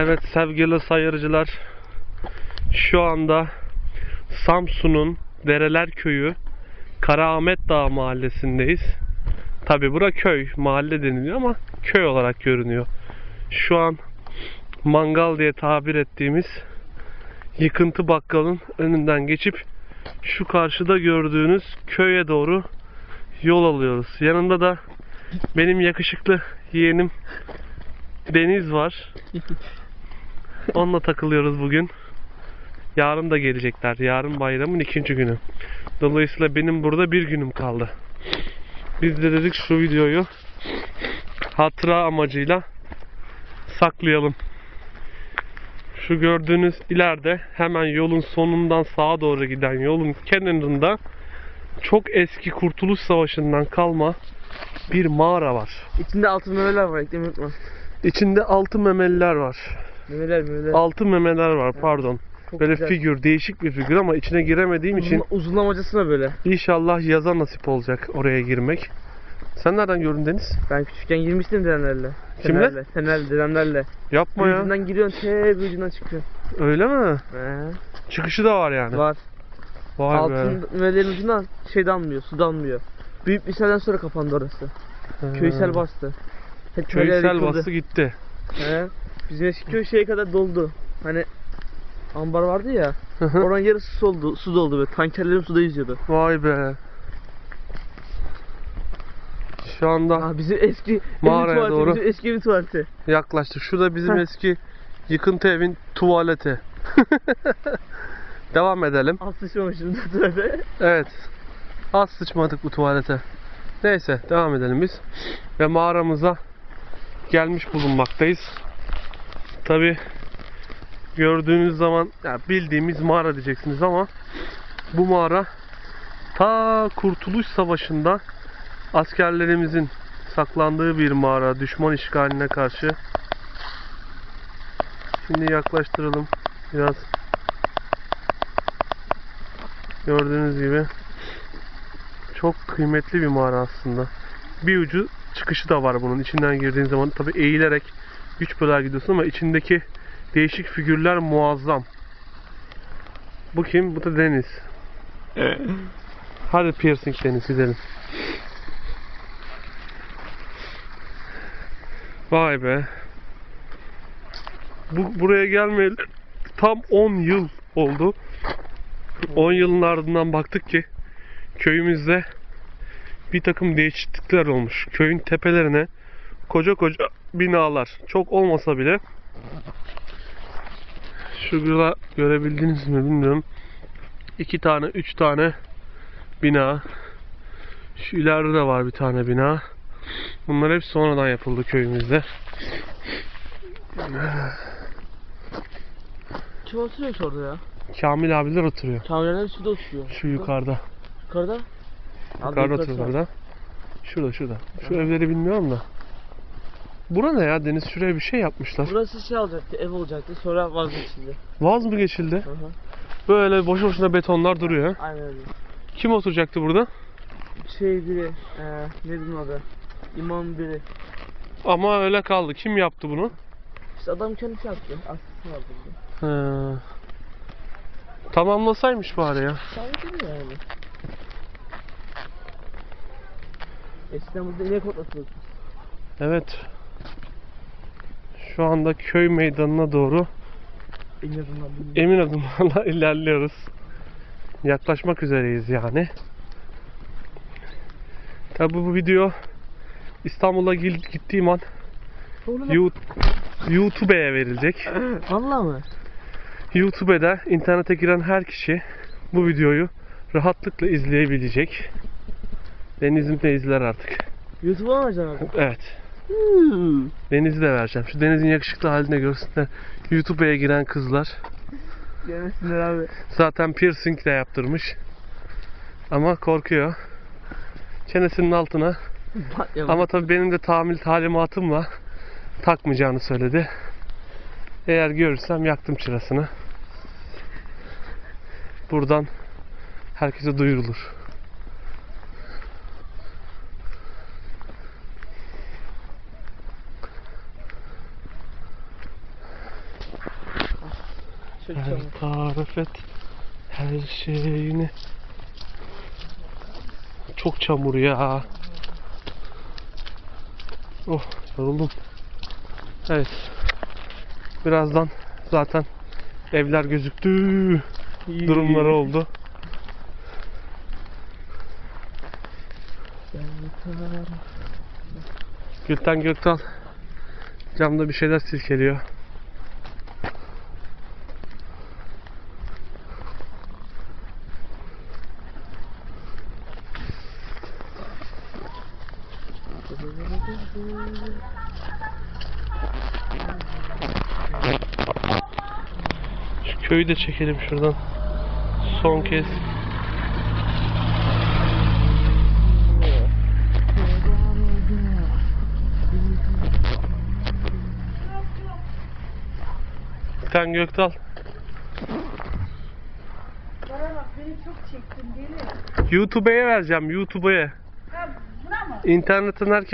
Evet sevgili sayırcılar şu anda Samsun'un Dereler Köyü Karaahmet Dağı mahallesindeyiz. Tabi bura köy mahalle deniliyor ama köy olarak görünüyor. Şu an mangal diye tabir ettiğimiz yıkıntı bakkalın önünden geçip şu karşıda gördüğünüz köye doğru yol alıyoruz. Yanında da benim yakışıklı yeğenim Deniz var. Onunla takılıyoruz bugün. Yarın da gelecekler. Yarın bayramın ikinci günü. Dolayısıyla benim burada bir günüm kaldı. Biz de dedik şu videoyu hatıra amacıyla saklayalım. Şu gördüğünüz ileride hemen yolun sonundan sağa doğru giden yolun kenarında çok eski Kurtuluş Savaşı'ndan kalma bir mağara var. İçinde altın memeler var eklemeyi unutma. İçinde altı memeliler var. Memeler memeler. Altı memeler var pardon. Çok Böyle güzel. figür, değişik bir figür ama içine giremediğim için Uzun, uzunlamacasına böyle. inşallah yaza nasip olacak oraya girmek. Sen nereden gördün Deniz? Ben küçükken girmiştim dedemlerle. Kimle? Fenerle, Fenerle, dedemlerle. Yapma Bir ya. ucundan giriyorsun, te bir ucundan çıkıyorsun. Öyle mi? He. Çıkışı da var yani. Var. Vay be. Altın memelerin ucundan şey damlıyor, su damlıyor. Büyük bir selden sonra kapandı orası. He. Köysel bastı. Hep memeler Köysel yıkıldı. bastı gitti. He. Bizim eski köy şeye kadar doldu. Hani ambar vardı ya. Oranın yarısı su doldu, su doldu böyle. Tankerlerim suda yüzüyordu. Vay be. Şu anda Ah bizim eski evin Mağaraya tuvaleti, doğru. bizim eski evin tuvaleti. yaklaştık. Şurada bizim Heh. eski yıkıntı evin tuvaleti. Devam edelim. Az sıçmamışım da tuvalete. Evet. Az sıçmadık bu tuvalete. Neyse devam edelim biz. Ve mağaramıza gelmiş bulunmaktayız. Tabi gördüğünüz zaman ya bildiğimiz mağara diyeceksiniz ama bu mağara ta Kurtuluş Savaşı'nda askerlerimizin saklandığı bir mağara düşman işgaline karşı. Şimdi yaklaştıralım biraz. Gördüğünüz gibi çok kıymetli bir mağara aslında. Bir ucu çıkışı da var bunun. İçinden girdiğin zaman tabi eğilerek güç böler gidiyorsun ama içindeki değişik figürler muazzam. Bu kim? Bu da Deniz. Hadi piercing Deniz gidelim. Vay be. Bu buraya gelmeyeli tam 10 yıl oldu. 10 yılın ardından baktık ki köyümüzde bir takım değişiklikler olmuş. Köyün tepelerine koca koca binalar. Çok olmasa bile şurada görebildiniz mi bilmiyorum. İki tane, üç tane bina. Şu ileride de var bir tane bina. Bunlar hep sonradan yapıldı köyümüzde. Kim oturuyor ki orada ya? Kamil abiler oturuyor. Kamillerden suda oturuyor. Şu yukarıda. Yukarıda? Yukarıda oturuyorlar da. Şurada şurada. Şu evleri bilmiyorum da. Bura ne ya? Deniz şuraya bir şey yapmışlar. Burası şey olacaktı, ev olacaktı. Sonra vazgeçildi. Vaz mı geçildi? Hı hı. Böyle boşu boşuna betonlar duruyor. ha. Aynen öyle. Kim oturacaktı burada? Şey biri, eee ne diyeyim adı? İmam biri. Ama öyle kaldı. Kim yaptı bunu? İşte adam kendisi yaptı. Aslısı vardı burada. He. Tamamlasaymış bari ya. Sanki mi yani? Eskiden burada inek otlatıyordu. Evet. Şu anda köy meydanına doğru emin adımlarla ilerliyoruz. Yaklaşmak üzereyiz yani. Tabi bu video İstanbul'a gittiğim an You- YouTube'ya verilecek. Valla mı? YouTube'da internete giren her kişi bu videoyu rahatlıkla izleyebilecek. Deniz'im de izler artık. YouTube'a mı açacaksın abi? Evet. Deniz'i de vereceğim. Şu Deniz'in yakışıklı haline görsünler. YouTube'ya giren kızlar. Gelmesinler abi. Zaten piercing de yaptırmış. Ama korkuyor. Çenesinin altına. Ama tabii benim de tamir talimatımla takmayacağını söyledi. Eğer görürsem yaktım çırasını. Buradan herkese duyurulur. Her tarif et her şeyini. Çok çamur ya. Oh yoruldum. Evet. Birazdan zaten evler gözüktü. Durumları oldu. Gülten Göktal camda bir şeyler silkeliyor. Şu köyü de çekelim şuradan. Son kez. Sen Göktal. Bana bak beni çok çektin değil mi? YouTube'a vereceğim. YouTube'a. İnternetten herkes